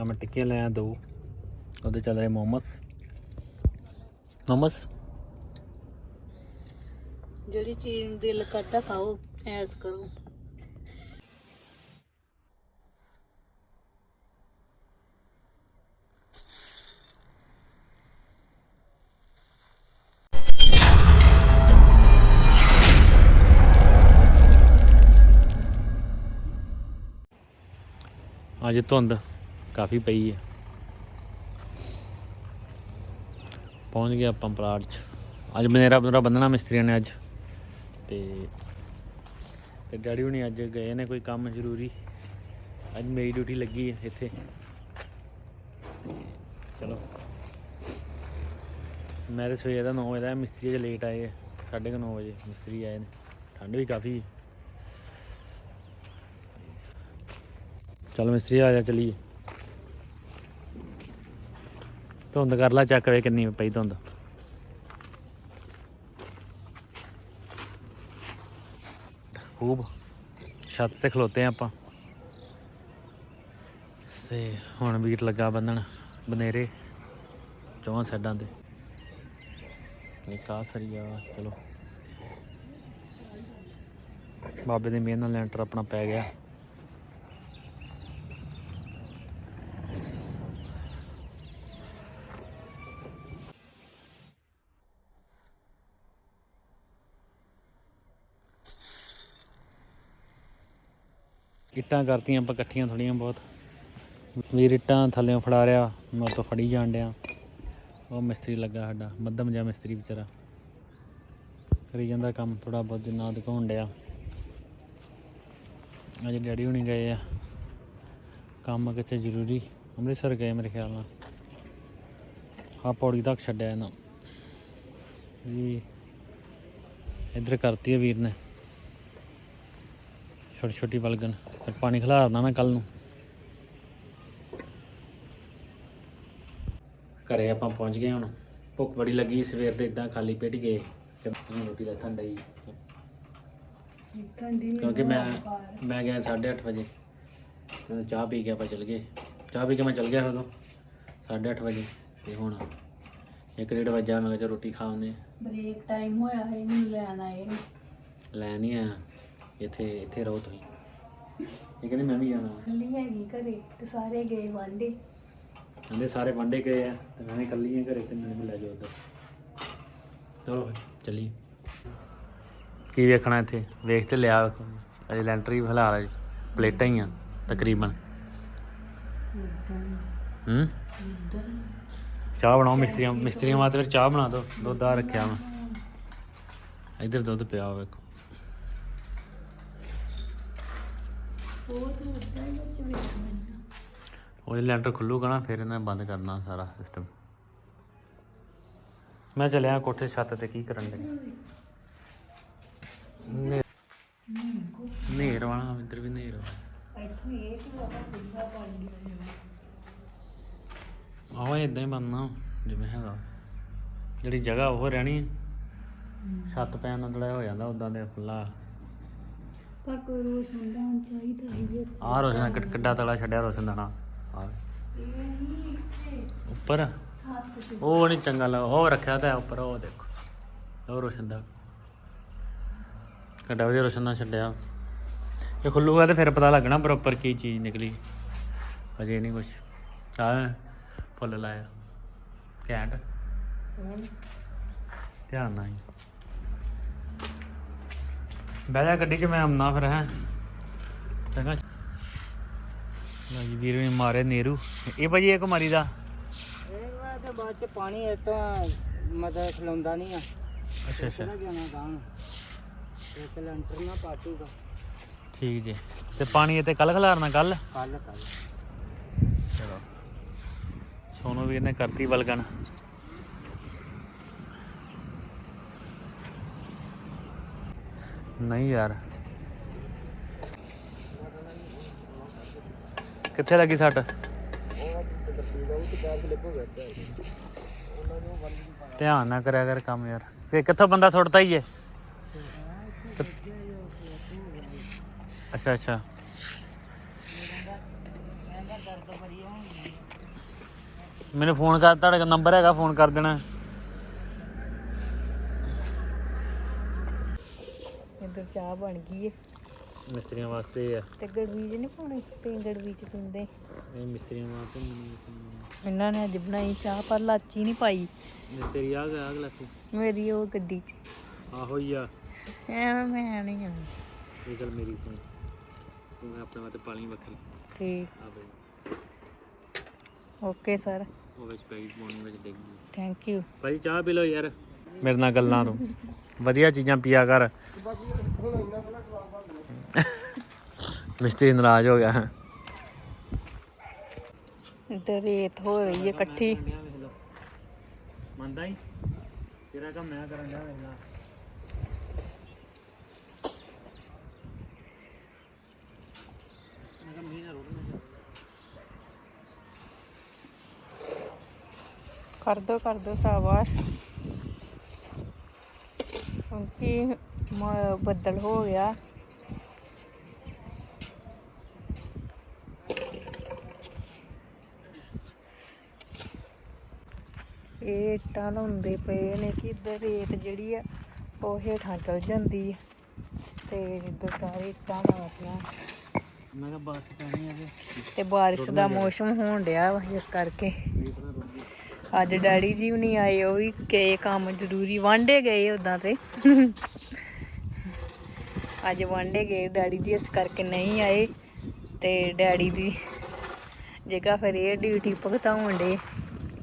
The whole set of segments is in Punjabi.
ਆ ਮੈਂ ਟਿੱਕੀਆਂ ਲਿਆ ਦੋ। ਉਹਦੇ ਚੱਲ ਰਹੇ ਮੋਮਸ। ਮੋਮਸ? ਜਿਹੜੀ ਚੀਜ਼ ਨੂੰ ਦਿਲ ਕਰਦਾ ਖਾਓ ਐਸ ਕਰੋ। ਅੱਜ ਧੁੰਦ। ਕਾਫੀ ਪਈ ਹੈ। ਪਹੁੰਚ ਗਿਆ ਆਪਾਂ ਪਲਾਟ 'ਚ। ਅੱਜ ਬਨੇਰਾ ਬਨੇਰਾ ਬੰਨਣਾ ਮਿਸਤਰੀਆਂ ਨੇ ਅੱਜ। ਤੇ ਤੇ ਡੈਡੀ ਹੁਣੀ ਅੱਜ ਗਏ ਨੇ ਕੋਈ ਕੰਮ ਜ਼ਰੂਰੀ। ਅੱਜ ਮੇਰੀ ਡਿਊਟੀ ਲੱਗੀ ਹੈ ਇੱਥੇ। ਚਲੋ। ਮੈਂ ਤੇ ਸਵੇਰ ਦਾ 9 ਵਜੇ ਦਾ ਮਿਸਤਰੀ ਜੇ ਲੇਟ ਆਏ 9:30 ਵਜੇ ਮਿਸਤਰੀ ਆਏ ਨੇ। ਠੰਡ ਵੀ ਕਾਫੀ ਹੈ। ਚਲ ਮਿਸਤਰੀ ਆ ਜਾ, ਚਲੀਏ। ਧੁੰਦ ਕਰ ਲਾ, ਚੱਕ ਵੇ ਕਿੰਨੀ ਪਈ ਧੁੰਦ। ਖੂਬ ਛੱਤ ਤੇ ਖਲੋਤੇ ਆ ਆਪਾਂ। ਤੇ ਹੁਣ ਵੀਰ ਲੱਗਾ ਬੰਨਣ, ਬਨੇਰੇ, ਚੌਹਾਂ ਸਾਈਡਾਂ ਤੇ। ਇੱਕ ਆ ਸਰੀਆ ਚਲੋ। ਬਾਬੇ ਦੇ ਮਿਹਰ ਨਾਲ ਲੈਂਟਰ ਆਪਣਾ ਪੈ ਗਿਆ। ਇੱਟਾਂ ਕਰਤੀਆਂ ਆਪਾਂ ਇਕੱਠੀਆਂ ਥੋੜੀਆਂ ਬਹੁਤ। ਵੀਰ ਇੱਟਾਂ ਥੱਲੇੋਂ ਫੜਾ ਰਿਆ ਮੈਂ ਤੋਂ ਫੜੀ ਜਾਣ ਡਿਆ। ਉਹ ਮਿਸਤਰੀ ਲੱਗਾ ਸਾਡਾ, ਮੱਧਮ ਜਿਹਾ ਮਿਸਤਰੀ ਵਿਚਾਰਾ। ਕਰੀ ਜਾਂਦਾ ਕੰਮ ਥੋੜਾ ਬਹੁਤ, ਜਿੰਨਾ ਦਿਖਾਉਣ ਡਿਆ। ਅੱਜ ਡੈਡੀ ਹੁਣੀ ਗਏ ਆ। ਕੰਮ ਕਿਤੇ ਜ਼ਰੂਰੀ? ਅੰਮ੍ਰਿਤਸਰ ਗਏ ਮੇਰੇ ਖਿਆਲ ਨਾਲ। ਆ ਪੌੜੀ ਤੱਕ ਛੱਡਿਆ ਇਹਨਾਂ। ਵੀ ਇੱਧਰ ਕਰਤੀ ਹੈ ਵੀਰ ਨੇ। ਛੋਟੀ ਛੋਟੀ ਬਲਗਨ। ਫਿਰ ਪਾਣੀ ਖਿਲਾਰਨਾ ਨਾ ਕੱਲ ਨੂੰ। ਘਰੇ ਆਪਾਂ ਪਹੁੰਚ ਗਏ ਹੁਣ। ਭੁੱਖ ਬੜੀ ਲੱਗੀ ਸਵੇਰ ਦੇ ਇਦਾਂ ਖਾਲੀ ਪੇਟ ਹੀ ਗਏ। ਰੋਟੀ ਲੱਥਣ ਡਈ ਕਿਉਂਕਿ ਮੈਂ ਮੈਂ ਗਿਆ 8:30 ਵਜੇ। ਚਾਹ ਪੀ ਕੇ ਆਪਾਂ ਚਲ ਗਏ। ਚਾਹ ਪੀ ਕੇ ਮੈਂ ਚਲ ਗਿਆ ਉਦੋਂ। 8:30 ਵਜੇ। ਤੇ ਹੁਣ ਇੱਕ ਡੇਢ ਵਜਾ ਮੈਂ ਕਿਹਾ ਰੋਟੀ ਖਾਉਂਦੇ ਬ੍ਰੇਕ ਟਾਈਮ ਹੋਇਆ ਹੈ ਮੈਨੂੰ ਲੈਣ ਆਏ। ਲੈ ਨਹੀਂ ਆ ਇੱਥੇ ਇੱਥੇ ਰਹੋ ਤੁਸੀਂ। ਇਹ ਕਹਿੰਦੇ ਮੈਂ ਵੀ ਜਾਣਾ। ਇਕੱਲੀ ਹੈਗੀ ਘਰੇ ਤੇ ਸਾਰੇ ਗਏ ਵਾਂਡੇ ਕਹਿੰਦੇ ਸਾਰੇ ਵਾਂਡੇ ਗਏ ਆ ਤੇ ਮੈਂ ਵੀ ਇਕੱਲੀ ਆ ਘਰੇ ਤੇ ਮੈਨੂੰ ਲੈ ਜਾਓ ਉੱਧਰ। ਚਲੋ ਚੱਲੀਏ। ਕੀ ਵੇਖਣਾ ਇੱਥੇ? ਵੇਖ ਤੇ ਲਿਆ ਅਜੇ ਲੈਂਟਰ ਹੀ ਫਿਲਹਾਲ ਅਜੇ। ਪਲੇਟਾਂ ਹੀ ਆ ਤਕਰੀਬਨ। ਹੂੰ? ਚਾਹ ਬਣਾਓ ਮਿਸਤਰੀਆਂ ਮਿਸਤਰੀਆਂ ਵਾਸਤੇ ਫਿਰ ਚਾਹ ਬਣਾ ਦਿਓ। ਦੁੱਧ ਆ ਰੱਖਿਆ ਮੈਂ ਇੱਧਰ ਦੁੱਧ ਪਿਆ ਵੇਖੋ। ਉਹ ਤੇ ਉੱਦਾਂ ਹੀ ਵਿੱਚ ਵੇਖ ਮੈਨੂੰ ਉਹ ਲੈਂਟਰ ਖੁੱਲੂਗਾ ਨਾ ਫਿਰ ਇਹਨਾਂ ਨੇ ਬੰਦ ਕਰਨਾ ਸਾਰਾ ਸਿਸਟਮ ਮੈਂ ਚੱਲਿਆ ਕੋਠੇ ਛੱਤ ਤੇ ਕੀ ਕਰਨ ਦੇ ਨੇਰ ਵਾਲਾ ਇੱਧਰ ਵੀ ਨੇਰ ਇੱਥੋਂ ਇਹ ਕਿ ਬਾਬਾ ਖੁੱਲਾ ਪਾਣੀ ਆਹੋ ਇਦਾਂ ਹੀ ਬੰਨਣਾ ਜਿਵੇਂ ਹੈਗਾ। ਜਿਹੜੀ ਜਗ੍ਹਾ ਉਹ ਰਹਿਣੀ। ਛੱਤ ਪੈਣ ਨਾਲ ਥੋੜਾ ਹੋ ਜਾਂਦਾ ਉਦਾਂ ਦੇ ਖੁੱਲਾ ਪਰ ਕੋਈ ਚਾਹੀਦਾ ਹੀ ਆਹ ਰੋਸ਼ਨ ਕਿੱਡ- ਕਿੱਡਾ ਤਲਾ ਛੱਡਿਆ ਰੋਸ਼ਨ ਦਾ ਨਾ। ਆਹ ਇਹ ਨਹੀਂ ਇੱਥੇ। ਉੱਪਰ? ਤੇ ਉਹ ਨਹੀਂ ਚੰਗਾ ਲੱਗਾ। ਉਹ ਰੱਖਿਆ ਤਾਂ ਹੈ ਉੱਪਰ ਉਹ ਦੇਖੋ। ਉਹ ਰੋਸ਼ਨ ਦਾ। ਕੱਡਾ ਵਧੀਆ ਰੋਸ਼ਨ ਨਾਲ ਛੱਡਿਆ। ਇਹ ਖੁੱਲੂਗਾ ਤੇ ਫਿਰ ਪਤਾ ਲੱਗਣਾ ਪ੍ਰੋਪਰ ਕੀ ਚੀਜ਼ ਨਿਕਲੀ। ਅਜੇ ਨਹੀਂ ਕੁਛ। ਆ ਫੁੱਲ ਲਾਇਆ। ਘੈਂਟ। ਧਿਆਨ ਨਾਲ ਹੀ। ਬਹਿ ਜਾ ਗੱਡੀ 'ਚ ਮੈਂ ਆਉਣਾ ਫਿਰ ਹੈ। ਚੰਗਾ ਲਓ ਜੀ ਵੀਰ ਨੇ ਮਾਰੇ ਨੇਰੂ। ਇਹ ਭਾਜੀ ਇੱਕ ਮਾਰੀ ਦਾ। ਇਹ ਵਾ ਤੇ ਬਾਅਦ ਚ ਪਾਣੀ ਇਹ ਤੋਂ ਮਤਲਬ ਖਲੋਂਦਾ ਨਹੀਂ ਆ। ਅੱਛਾ ਅੱਛਾ। ਕਿਹੜਾ ਜਾਣਾ ਗਾਂ ਇੱਕ ਲੈਂਟਰ ਨਾ ਪਾਟੂਗਾ। ਠੀਕ ਜੀ। ਤੇ ਪਾਣੀ ਇੱਥੇ ਕੱਲ ਖਲਾਰਨਾ ਕੱਲ ਕੱਲ ਕੱਲ ਚਲੋ। ਸੋਨੂ ਵੀਰ ਨੇ ਕਰਤੀ ਬਲਗਨ ਨਹੀਂ ਯਾਰ। ਕਿੱਥੇ ਲੱਗੀ ਸੱਟ? ਧਿਆਨ ਨਾ ਕਰਿਆ ਕਰ ਕੰਮ ਯਾਰ। ਫੇ ਕਿੱਥੋਂ ਬੰਦਾ ਸੁੱਟਦਾ ਹੀ ਏ? ਅੱਛਾ ਅੱਛਾ। ਮੈਨੂੰ ਫੋਨ ਕਰ, ਤੁਹਾਡਾ ਨੰਬਰ ਹੈਗਾ, ਫੋਨ ਕਰ ਦੇਣਾ ਇੱਧਰ ਚਾਹ ਬਣ ਗਈ ਹੈ ਮਿਸਤਰੀਆਂ ਵਾਸਤੇ ਆ। ਤੇ ਗੜਵੀਜ ਨਹੀਂ ਪਾਉਣੀ? ਤੇ ਗੜਵੀਜ ਪੀਂਦੇ ਇਹ ਮਿਸਤਰੀਆਂ ਵਾਸਤੇ ਮੈਨੂੰ ਇਹਨਾਂ ਨੇ ਅੱਜ ਬਣਾਈ ਚਾਹ ਪਰ ਲਾਚੀ ਨਹੀਂ ਪਾਈ। ਮਿਸਤਰੀ ਆ ਗਿਆ ਗਲਾਸੀ ਮੇਰੀ ਉਹ ਗੱਡੀ 'ਚ। ਆਹੋ ਹੀ ਆ। ਐਵੇਂ ਮੈਂ ਨਹੀਂ ਆਉਣੀ ਇਹ ਗੱਲ ਮੇਰੀ ਸੁਣ। ਤੂੰ ਆਪਣੇ ਵਾਸਤੇ ਪਾਲੀ ਵੱਖਰੀ। ਠੀਕ ਆ ਬਈ। Okay sir. ਉਹ ਵਿੱਚ ਪਈ ਪਾਉਣੀ ਵਿੱਚ ਡਿੱਗ ਗਈ। ਥੈਂਕ ਯੂ ਭਾਈ ਚਾਹ ਪੀ ਲਓ ਯਾਰ। ਮੇਰੇ ਨਾਲ ਗੱਲਾਂ ਤੂੰ ਵਧੀਆ ਚੀਜ਼ਾਂ ਪੀਆ ਕਰ। ਮਿਸਤਰੀ ਨਾਰਾਜ਼ ਹੋ ਗਿਆ। ਇੱਧਰ ਰੇਤ ਹੋ ਰਹੀ ਹੈ ਇਕੱਠੀ। ਮੰਨਦਾ ਹੀ। ਤੇਰਾ ਕੰਮ ਮੈਂ ਕਰਨ ਦਾ ਰੋਣਾ ਕਰ ਦੋ ਕਰ ਦੋ ਸ਼ਾਬਾਸ਼। ਕਿਉਂਕਿ ਬੱਦਲ ਹੋ ਗਿਆ। ਇਹ ਇੱਟਾਂ ਲਾਉਂਦੇ ਪਏ ਨੇ ਕਿ ਇੱਧਰ ਰੇਤ ਜਿਹੜੀ ਆ ਉਹ ਹੇਠਾਂ ਚਲ ਜਾਂਦੀ ਹੈ ਤੇ ਇੱਧਰ ਸਾਰੇ ਇੱਟਾਂ ਲਾਤੀਆਂ ਮੈਂ ਕਿਹਾ ਬਾਤ ਕਰਨੀ ਆ ਤੇ ਬਾਰਿਸ਼ ਦਾ ਮੌਸਮ ਹੋਣ ਡਿਆ ਵਾ ਇਸ ਕਰਕੇ। ਅੱਜ ਡੈਡੀ ਜੀ ਵੀ ਨਹੀਂ ਆਏ, ਉਹ ਵੀ ਗਏ ਕੰਮ ਜ਼ਰੂਰੀ ਵਾਂਡੇ ਗਏ ਉਦਾਂ ਤੇ। ਅੱਜ ਵਾਂਡੇ ਗਏ, ਡੈਡੀ ਜੀ ਇਸ ਕਰਕੇ ਨਹੀਂ ਆਏ ਤੇ ਡੈਡੀ ਦੀ ਜਗ੍ਹਾ ਫਿਰ ਇਹ ਡਿਊਟੀ ਭੁਗਤਾਉਣ ਡੇ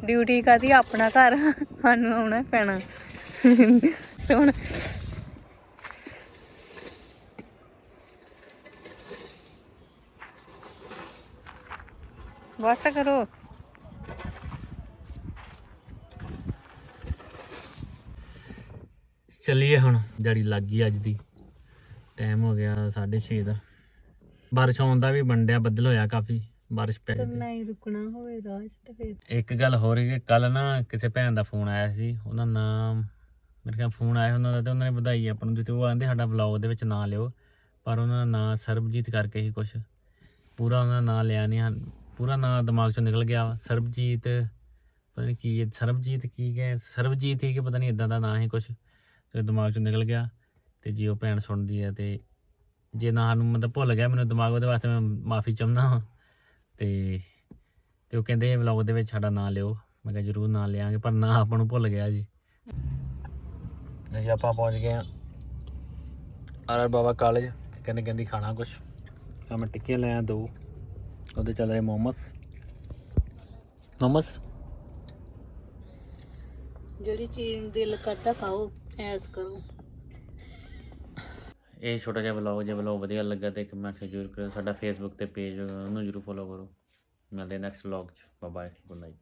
ਡਿਊਟੀ ਕਾਦੀ ਆਪਣਾ ਘਰ, ਸਾਨੂੰ ਆਉਣਾ ਪੈਣਾ। ਸੁਣ। ਬਸ ਕਰੋ। ਚੱਲੀਏ ਹੁਣ ਜੜੀ ਲੱਗ ਗਈ ਅੱਜ ਦੀ। ਟਾਈਮ ਹੋ ਗਿਆ 6:30 ਦਾ। ਬਾਰਿਸ਼ ਆਉਣ ਦਾ ਵੀ ਬੰਡਿਆ ਬੱਦਲ ਹੋਇਆ ਕਾਫੀ ਬਾਰਿਸ਼ ਪੈ ਗਈ। ਨਹੀਂ ਰੁਕਣਾ ਹੋਵੇ ਰਾਜ ਤੇ ਫਿਰ। ਇੱਕ ਗੱਲ ਹੋ ਰਹੀ ਹੈ ਕੱਲ ਨਾ ਕਿਸੇ ਭੈਣ ਦਾ ਫੋਨ ਆਇਆ ਸੀ ਉਹਦਾ ਨਾਮ ਮੇਰੇ ਖਿਆਲ ਫੋਨ ਆਇਆ ਉਹਨਾਂ ਦਾ ਤੇ ਉਹਨਾਂ ਨੇ ਵਧਾਈ ਆਪਾਂ ਨੂੰ ਦਿੱਤੀ ਉਹ ਆਂਦੇ ਸਾਡਾ ਵਲੌਗ ਦੇ ਵਿੱਚ ਨਾਂ ਲਿਓ ਪਰ ਉਹਨਾਂ ਦਾ ਨਾਂ ਸਰਬਜੀਤ ਕਰਕੇ ਹੀ ਕੁਛ। ਪੂਰਾ ਉਹਨਾਂ ਦਾ ਨਾਂ ਲਿਆ ਨਹੀਂ ਪੂਰਾ ਨਾਂ ਦਿਮਾਗ ਚੋਂ ਨਿਕਲ ਗਿਆ। ਸਰਬਜੀਤ ਪਤਾ ਨਹੀਂ ਕੀ ਸਰਬਜੀਤ ਕੀ ਹੈ ਸਰਬਜੀਤ ਹੀ ਕਿ ਪਤਾ ਨਹੀਂ ਇਦਾਂ ਦਾ ਨਾਂ ਹੈ ਕੁਛ। ਤੇ ਦਿਮਾਗ ਚੋਂ ਨਿਕਲ ਗਿਆ ਤੇ ਜੇ ਉਹ ਭੈਣ ਸੁਣਦੀ ਹੈ ਤੇ ਜੇ ਨਾ ਸਾਨੂੰ ਮਤਲਬ ਭੁੱਲ ਗਿਆ ਮੈਨੂੰ ਦਿਮਾਗ ਉਹਦੇ ਵਾਸਤੇ ਮੈਂ ਮਾਫੀ ਚਾਹੁੰਦਾ ਹਾਂ ਤੇ ਤੇ ਉਹ ਕਹਿੰਦੇ ਵਲੌਗ ਦੇ ਵਿੱਚ ਸਾਡਾ ਨਾਂ ਲਿਓ। ਮੈਂ ਕਿਹਾ ਜਰੂਰ ਨਾਂ ਲਿਆਂਗੇ, ਪਰ ਨਾਂ ਆਪਾਂ ਨੂੰ ਭੁੱਲ ਗਿਆ ਜੀ। ਜੀ ਆਪਾਂ ਪਹੁੰਚ ਗਏ ਆ ਆਰ ਬਾਬਾ ਕਾਲਜ। ਕਹਿੰਦੇ ਕਹਿੰਦੀ ਖਾਣਾ ਕੁਛ। ਆ ਮੈਂ ਟਿੱਕੇ ਲਿਆ ਦੋ। ਉਹਦੇ ਚੱਲ ਰਹੇ ਮੋਮਸ। ਮੋਮਸ? ਜਿਹੜੀ ਚੀਜ਼ ਦਿਲ ਕਰਦਾ ਖਾਓ। ਐਸ ਕਰੋ। ਇਹ ਛੋਟਾ ਜਿਹਾ ਵਲੌਗ ਜੇ ਵਲੌਗ ਵਧੀਆ ਲੱਗਾ ਤੇ ਕਮੈਂਟ ਜ਼ਰੂਰ ਕਰਿਓ। ਸਾਡਾ ਫੇਸਬੁੱਕ ਤੇ ਪੇਜ ਉਹਨੂੰ ਜ਼ਰੂਰ ਫੋਲੋ ਕਰੋ। ਮਿਲਦੇ ਨੈਕਸਟ ਵਲੌਗ ਚ। Bye bye good night